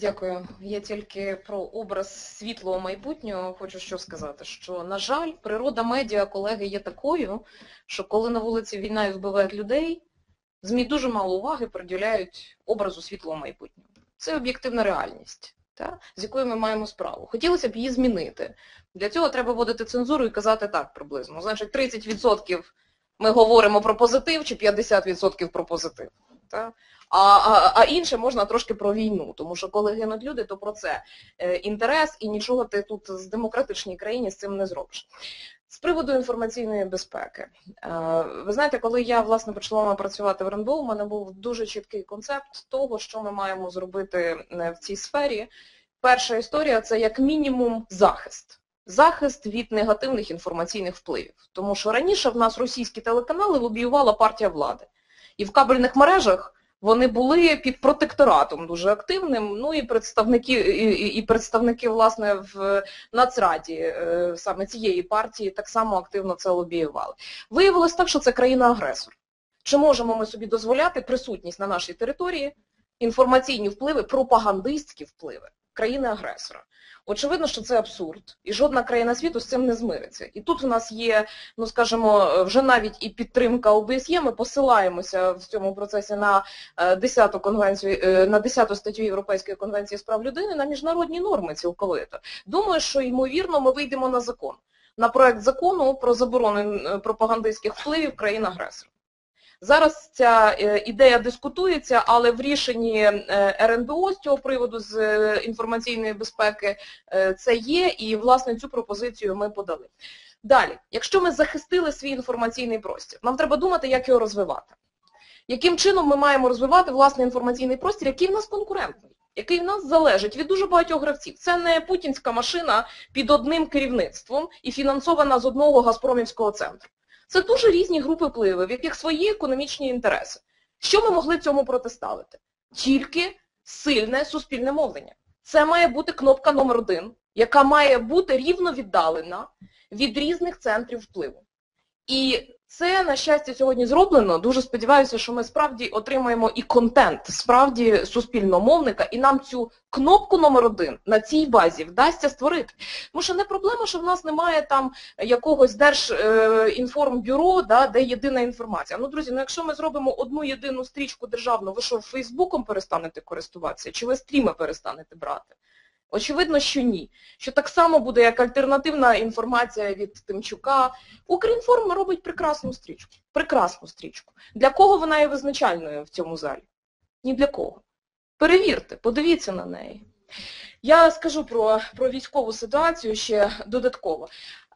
Дякую. Я тільки про образ світлого майбутнього хочу що сказати, що, на жаль, природа медіа, колеги, є такою, що коли на вулиці війна і вбивають людей, ЗМІ дуже мало уваги приділяють образу світлого майбутнього. Це об'єктивна реальність, та, з якою ми маємо справу. Хотілося б її змінити. Для цього треба вводити цензуру і казати так приблизно. Значить, 30% ми говоримо про позитив чи 50% про позитив. Та? А, а, а інше можна трошки про війну, тому що коли гинуть люди, то про це е, інтерес і нічого ти тут з демократичній країні з цим не зробиш. З приводу інформаційної безпеки. Е, ви знаєте, коли я власне почала працювати в РНБО, у мене був дуже чіткий концепт того, що ми маємо зробити е, в цій сфері. Перша історія це як мінімум захист. Захист від негативних інформаційних впливів. Тому що раніше в нас російські телеканали лобіювала партія влади. І в кабельних мережах вони були під протекторатом дуже активним, ну і представники, і, і представники власне, в Нацраді е, саме цієї партії так само активно це лобіювали. Виявилось так, що це країна-агресор. Чи можемо ми собі дозволяти присутність на нашій території, інформаційні впливи, пропагандистські впливи країни-агресора? Очевидно, що це абсурд, і жодна країна світу з цим не змириться. І тут у нас є, ну скажімо, вже навіть і підтримка ОБСЄ, ми посилаємося в цьому процесі на 10 е, конвенцію, е, на 10 статтю Європейської конвенції з прав людини, на міжнародні норми цілковито. Думаю, що ймовірно ми вийдемо на закон, на проект закону про заборону е, пропагандистських впливів країн-агресорів. Зараз ця е, ідея дискутується, але в рішенні е, РНБО з цього приводу з е, інформаційної безпеки це є, і власне цю пропозицію ми подали. Далі, якщо ми захистили свій інформаційний простір, нам треба думати, як його розвивати. Яким чином ми маємо розвивати власний інформаційний простір, який в нас конкурентний, який в нас залежить від дуже багатьох гравців. Це не путінська машина під одним керівництвом і фінансована з одного Газпромівського центру. Це дуже різні групи впливу, в яких свої економічні інтереси. Що ми могли цьому протиставити? Тільки сильне суспільне мовлення. Це має бути кнопка номер один, яка має бути рівно віддалена від різних центрів впливу. І це, на щастя, сьогодні зроблено. Дуже сподіваюся, що ми справді отримаємо і контент, справді суспільного мовника, і нам цю кнопку номер один на цій базі вдасться створити. Тому що не проблема, що в нас немає там якогось держінформбюро, да, де єдина інформація. Ну, друзі, ну якщо ми зробимо одну єдину стрічку державну, ви що, Фейсбуком перестанете користуватися, чи ви стріми перестанете брати? Очевидно, що ні. Що так само буде, як альтернативна інформація від Тимчука. Укрінформ робить прекрасну стрічку. Прекрасну стрічку. Для кого вона є визначальною в цьому залі? Ні для кого. Перевірте, подивіться на неї. Я скажу про, про військову ситуацію ще додатково.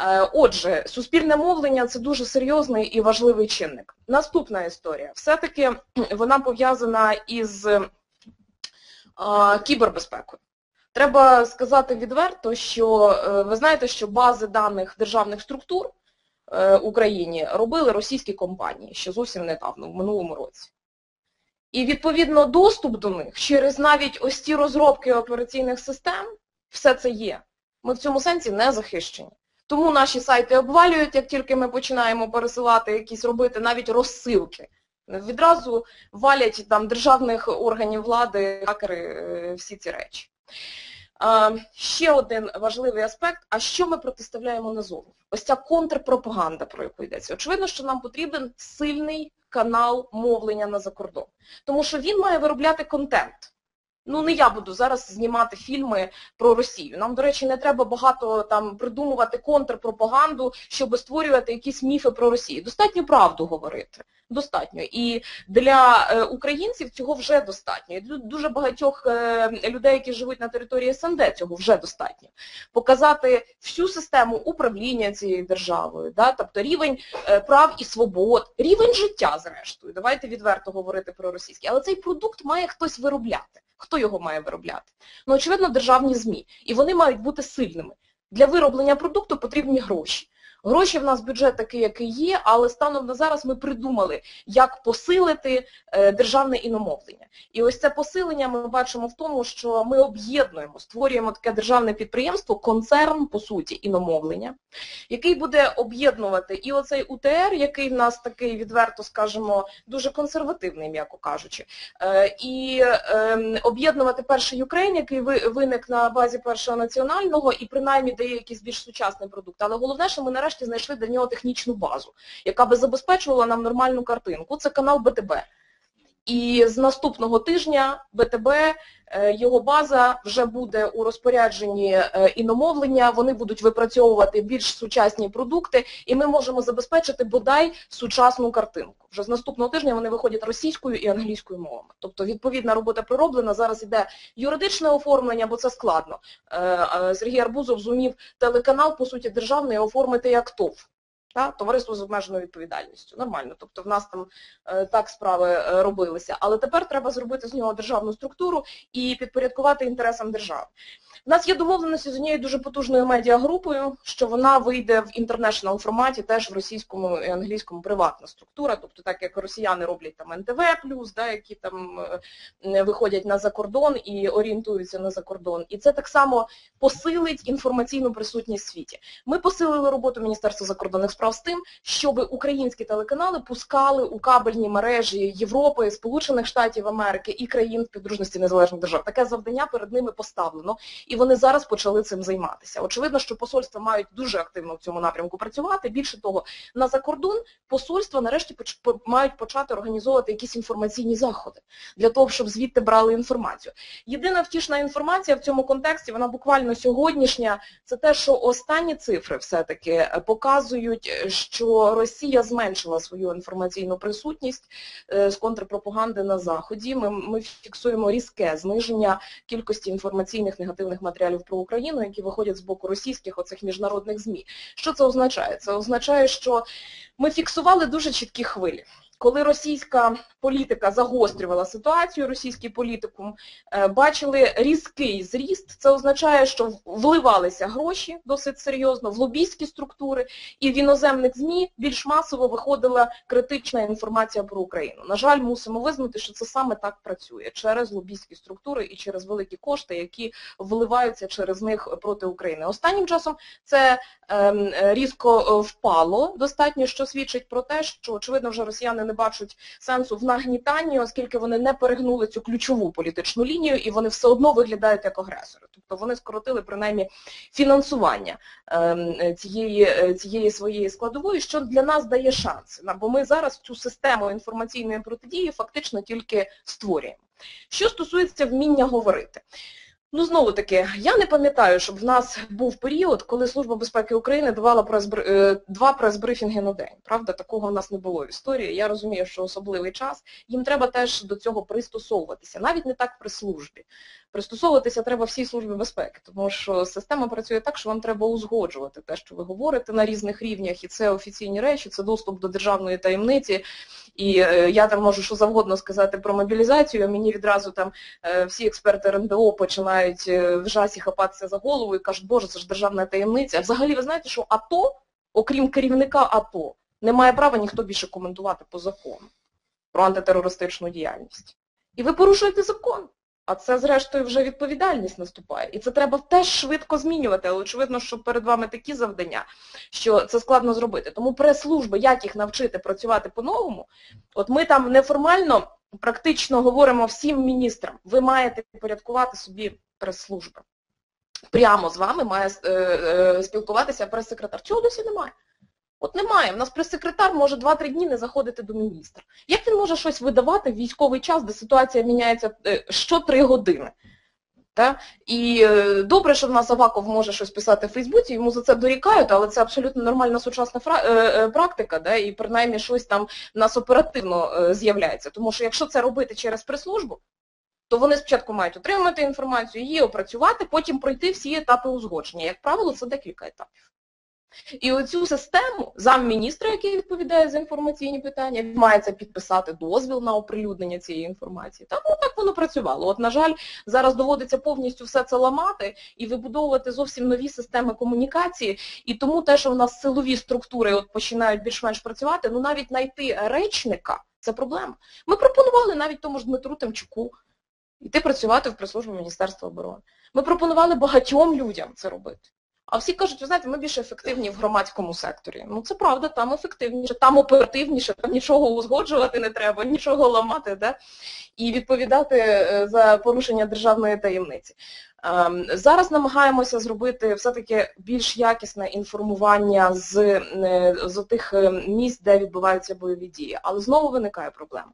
Е, отже, суспільне мовлення це дуже серйозний і важливий чинник. Наступна історія. Все-таки вона пов'язана із кібербезпекою. Треба сказати відверто, що е, ви знаєте, що бази даних державних структур е, в Україні робили російські компанії ще зовсім недавно, в минулому році. І, відповідно, доступ до них через навіть ось ці розробки операційних систем, все це є. Ми в цьому сенсі не захищені. Тому наші сайти обвалюють, як тільки ми починаємо пересилати якісь робити навіть розсилки. Відразу валять там державних органів влади, хакери, е, всі ці речі. Ще один важливий аспект, а що ми протиставляємо назовні? Ось ця контрпропаганда, про яку йдеться. Очевидно, що нам потрібен сильний канал мовлення на закордон. Тому що він має виробляти контент. Ну, не я буду зараз знімати фільми про Росію. Нам, до речі, не треба багато там придумувати контрпропаганду, щоб створювати якісь міфи про Росію. Достатньо правду говорити. Достатньо. І для е, українців цього вже достатньо. І для дуже багатьох е, людей, які живуть на території СНД, цього вже достатньо. Показати всю систему управління цією державою, да? тобто рівень е, прав і свобод, рівень життя, зрештою. Давайте відверто говорити про російський. Але цей продукт має хтось виробляти. Хто його має виробляти? Ну, очевидно, державні ЗМІ. І вони мають бути сильними. Для вироблення продукту потрібні гроші. Гроші в нас бюджет такий, який є, але станом на зараз ми придумали, як посилити е, державне іномовлення. І ось це посилення ми бачимо в тому, що ми об'єднуємо, створюємо таке державне підприємство, концерн, по суті, іномовлення, який буде об'єднувати і оцей УТР, який в нас такий, відверто скажемо, дуже консервативний, м'яко кажучи, е, і ем, об'єднувати перший Україн, який виник на базі першого національного і принаймні дає якийсь більш сучасний продукт. Але головне, що ми нарешті знайшли для нього технічну базу, яка би забезпечувала нам нормальну картинку. Це канал БТБ. І з наступного тижня БТБ, е, його база вже буде у розпорядженні е, іномовлення, вони будуть випрацьовувати більш сучасні продукти, і ми можемо забезпечити бодай сучасну картинку. Вже з наступного тижня вони виходять російською і англійською мовами. Тобто відповідна робота пророблена, зараз іде юридичне оформлення, бо це складно. Е, Сергій Арбузов зумів телеканал, по суті, державний оформити як ТОВ. Та, товариство з обмеженою відповідальністю. Нормально. Тобто в нас там е, так справи е, робилися. Але тепер треба зробити з нього державну структуру і підпорядкувати інтересам держави. У нас є домовленості з однією дуже потужною медіагрупою, що вона вийде в інтернешнл форматі, теж в російському і англійському приватна структура, тобто так як росіяни роблять там НТВ+, да, які там е, виходять на закордон і орієнтуються на закордон. І це так само посилить інформаційну присутність в світі. Ми посилили роботу Міністерства закордонних справ з тим, щоб українські телеканали пускали у кабельні мережі Європи, Сполучених Штатів Америки і країн підружності незалежних держав. Таке завдання перед ними поставлено, і вони зараз почали цим займатися. Очевидно, що посольства мають дуже активно в цьому напрямку працювати. Більше того, на закордон посольства нарешті мають почати організовувати якісь інформаційні заходи для того, щоб звідти брали інформацію. Єдина втішна інформація в цьому контексті, вона буквально сьогоднішня, це те, що останні цифри все-таки е, показують, що Росія зменшила свою інформаційну присутність е, з контрпропаганди на Заході. Ми, ми фіксуємо різке зниження кількості інформаційних негативних матеріалів про Україну, які виходять з боку російських оцих міжнародних ЗМІ. Що це означає? Це означає, що ми фіксували дуже чіткі хвилі. Коли російська політика загострювала ситуацію, російський політикум, е, бачили різкий зріст, це означає, що вливалися гроші досить серйозно в лобійські структури, і в іноземних ЗМІ більш масово виходила критична інформація про Україну. На жаль, мусимо визнати, що це саме так працює через лобійські структури і через великі кошти, які вливаються через них проти України. Останнім часом це ем, різко е, впало достатньо, що свідчить про те, що очевидно вже росіяни не бачать сенсу в нагнітанні, оскільки вони не перегнули цю ключову політичну лінію і вони все одно виглядають як агресори. Тобто вони скоротили принаймні фінансування ем, цієї, е, цієї своєї складової, що для нас дає шанси. Бо ми зараз цю систему інформаційної протидії фактично тільки створюємо. Що стосується вміння говорити. Ну, знову таки, я не пам'ятаю, щоб в нас був період, коли Служба безпеки України давала е, два прес-брифінги на день. Правда, такого в нас не було в історії. Я розумію, що особливий час. Їм треба теж до цього пристосовуватися. Навіть не так при службі. Пристосовуватися треба всій службі безпеки, тому що система працює так, що вам треба узгоджувати те, що ви говорите на різних рівнях, і це офіційні речі, це доступ до державної таємниці. І е, я там можу що завгодно сказати про мобілізацію, мені відразу там е, всі експерти РНБО починають е, в жасі хапатися за голову і кажуть, боже, це ж державна таємниця. А взагалі ви знаєте, що АТО, окрім керівника АТО, не має права ніхто більше коментувати по закону про антитерористичну діяльність. І ви порушуєте закон. А це, зрештою, вже відповідальність наступає. І це треба теж швидко змінювати, але очевидно, що перед вами такі завдання, що це складно зробити. Тому прес-служби, як їх навчити працювати по-новому, от ми там неформально практично говоримо всім міністрам, ви маєте порядкувати собі прес-служби. Прямо з вами має е, е, спілкуватися прес-секретар. Цього досі немає. От немає. У нас прес-секретар може 2-3 дні не заходити до міністра. Як він може щось видавати в військовий час, де ситуація міняється е, що 3 години? Та? І е, добре, що в нас Аваков може щось писати в Фейсбуці, йому за це дорікають, але це абсолютно нормальна сучасна е, практика, да? і принаймні щось там в нас оперативно з'являється. Тому що якщо це робити через прес-службу, то вони спочатку мають отримати інформацію, її опрацювати, потім пройти всі етапи узгодження. Як правило, це декілька етапів. І оцю систему замміністра, який відповідає за інформаційні питання, він має підписати дозвіл на оприлюднення цієї інформації. Так, ну, так воно працювало. От, на жаль, зараз доводиться повністю все це ламати і вибудовувати зовсім нові системи комунікації. І тому те, що в нас силові структури от починають більш-менш працювати, ну навіть знайти речника це проблема. Ми пропонували навіть тому ж Дмитру Тимчуку йти працювати в прес-службу Міністерства оборони. Ми пропонували багатьом людям це робити. А всі кажуть, ви знаєте, ми більш ефективні в громадському секторі. Ну це правда, там ефективніше, там оперативніше, там нічого узгоджувати не треба, нічого ламати, да? і відповідати е, за порушення державної таємниці. Ем, Зараз намагаємося зробити все-таки більш якісне інформування з, е, з тих е, місць, де відбуваються бойові дії. Але знову виникає проблема.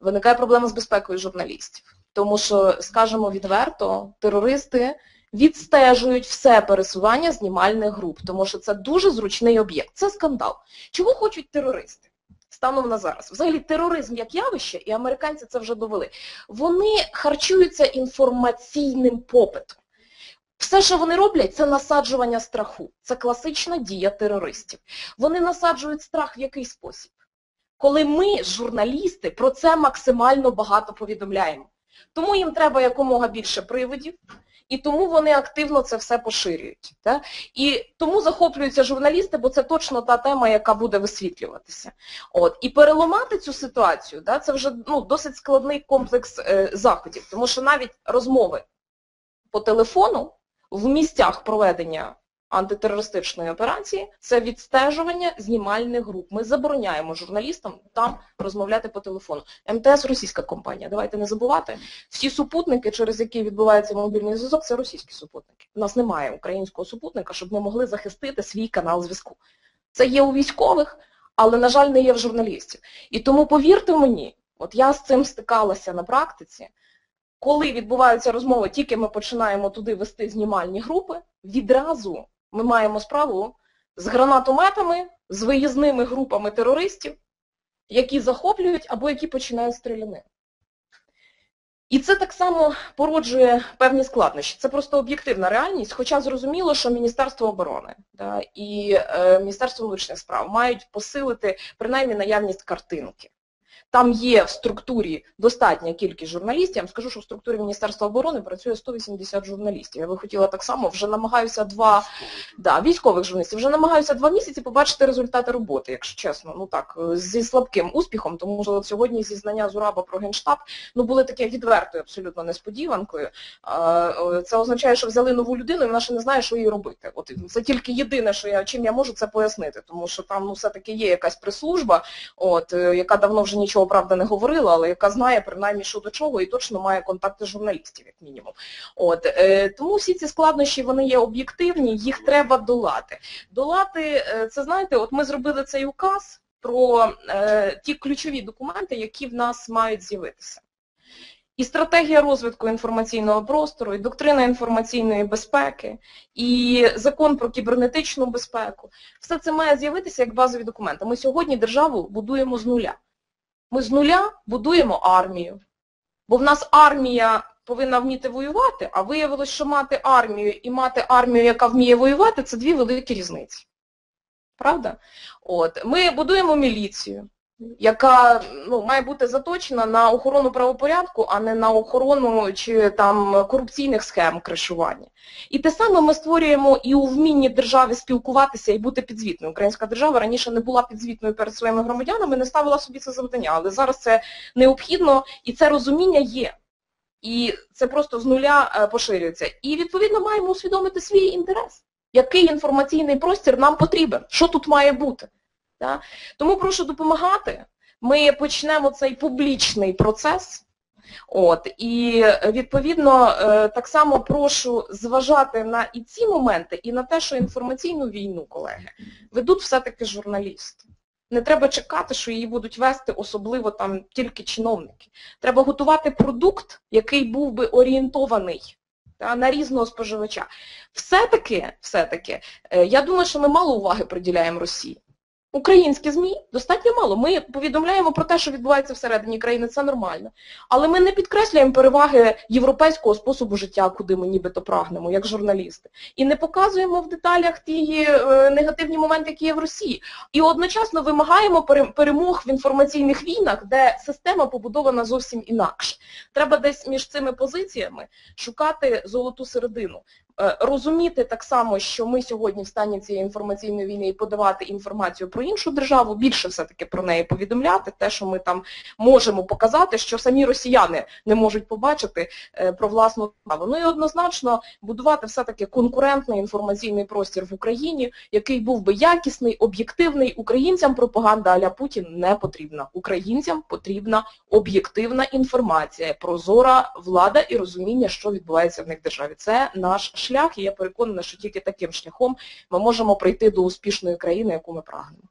Виникає проблема з безпекою журналістів. Тому що, скажемо відверто, терористи відстежують все пересування знімальних груп, тому що це дуже зручний об'єкт. Це скандал. Чого хочуть терористи? Станом на зараз. Взагалі тероризм як явище, і американці це вже довели, вони харчуються інформаційним попитом. Все, що вони роблять, це насаджування страху. Це класична дія терористів. Вони насаджують страх в який спосіб? Коли ми, журналісти, про це максимально багато повідомляємо. Тому їм треба якомога більше приводів, і тому вони активно це все поширюють. Так? І тому захоплюються журналісти, бо це точно та тема, яка буде висвітлюватися. От. І переламати цю ситуацію, так, це вже ну, досить складний комплекс е, заходів, тому що навіть розмови по телефону в місцях проведення антитерористичної операції це відстежування знімальних груп. Ми забороняємо журналістам там розмовляти по телефону. МТС російська компанія, давайте не забувати. Всі супутники, через які відбувається мобільний зв'язок, це російські супутники. У нас немає українського супутника, щоб ми могли захистити свій канал зв'язку. Це є у військових, але, на жаль, не є в журналістів. І тому, повірте мені, от я з цим стикалася на практиці, коли відбуваються розмови, тільки ми починаємо туди вести знімальні групи, відразу ми маємо справу з гранатометами, з виїзними групами терористів, які захоплюють або які починають стрілянину. І це так само породжує певні складнощі. Це просто об'єктивна реальність, хоча зрозуміло, що Міністерство оборони да, і е, Міністерство внутрішніх справ мають посилити принаймні наявність картинки. Там є в структурі достатня кількість журналістів. Я вам скажу, що в структурі Міністерства оборони працює 180 журналістів. Я би хотіла так само, вже намагаюся два да, військових журналістів, вже намагаюся два місяці побачити результати роботи, якщо чесно. Ну так, зі слабким успіхом, тому що сьогодні зізнання Зураба про Генштаб ну, були таке відвертою абсолютно несподіванкою. Це означає, що взяли нову людину і вона ще не знає, що їй робити. От Це тільки єдине, що я, чим я можу це пояснити, тому що там ну, все-таки є якась прес-служба, от, яка давно вже нічого, правда, не говорила, але яка знає принаймні що до чого і точно має контакти журналістів, як мінімум. От, е, Тому всі ці складнощі, вони є об'єктивні, їх треба долати. Долати, е, це знаєте, от ми зробили цей указ про е, ті ключові документи, які в нас мають з'явитися. І стратегія розвитку інформаційного простору, і доктрина інформаційної безпеки, і закон про кібернетичну безпеку. Все це має з'явитися як базові документи. Ми сьогодні державу будуємо з нуля. Ми з нуля будуємо армію. Бо в нас армія повинна вміти воювати, а виявилось, що мати армію і мати армію, яка вміє воювати, це дві великі різниці. Правда? От. Ми будуємо міліцію яка ну, має бути заточена на охорону правопорядку, а не на охорону чи там корупційних схем кришування. І те саме ми створюємо і у вмінні держави спілкуватися і бути підзвітною. Українська держава раніше не була підзвітною перед своїми громадянами, не ставила собі це завдання, але зараз це необхідно і це розуміння є. І це просто з нуля е, поширюється. І відповідно маємо усвідомити свій інтерес. Який інформаційний простір нам потрібен? Що тут має бути? Да? Тому прошу допомагати. Ми почнемо цей публічний процес. От, І відповідно е, так само прошу зважати на і ці моменти, і на те, що інформаційну війну, колеги, ведуть все-таки журналісти. Не треба чекати, що її будуть вести, особливо там тільки чиновники. Треба готувати продукт, який був би орієнтований та, на різного споживача. Все-таки, все-таки, е, я думаю, що ми мало уваги приділяємо Росії. Українські ЗМІ достатньо мало. Ми повідомляємо про те, що відбувається всередині країни, це нормально. Але ми не підкреслюємо переваги європейського способу життя, куди ми нібито прагнемо, як журналісти. І не показуємо в деталях ті е, негативні моменти, які є в Росії. І одночасно вимагаємо перемог в інформаційних війнах, де система побудована зовсім інакше. Треба десь між цими позиціями шукати золоту середину. Е, Розуміти так само, що ми сьогодні в стані цієї інформаційної війни і подавати інформацію про іншу державу, більше все-таки про неї повідомляти, те, що ми там можемо показати, що самі росіяни не можуть побачити е, про власну справу. Ну і однозначно будувати все-таки конкурентний інформаційний простір в Україні, який був би якісний, об'єктивний. Українцям пропаганда аля Путін не потрібна. Українцям потрібна об'єктивна інформація, прозора влада і розуміння, що відбувається в них державі. Це наш шлях, і я переконана, що тільки таким шляхом ми можемо прийти до успішної країни, яку ми прагнемо.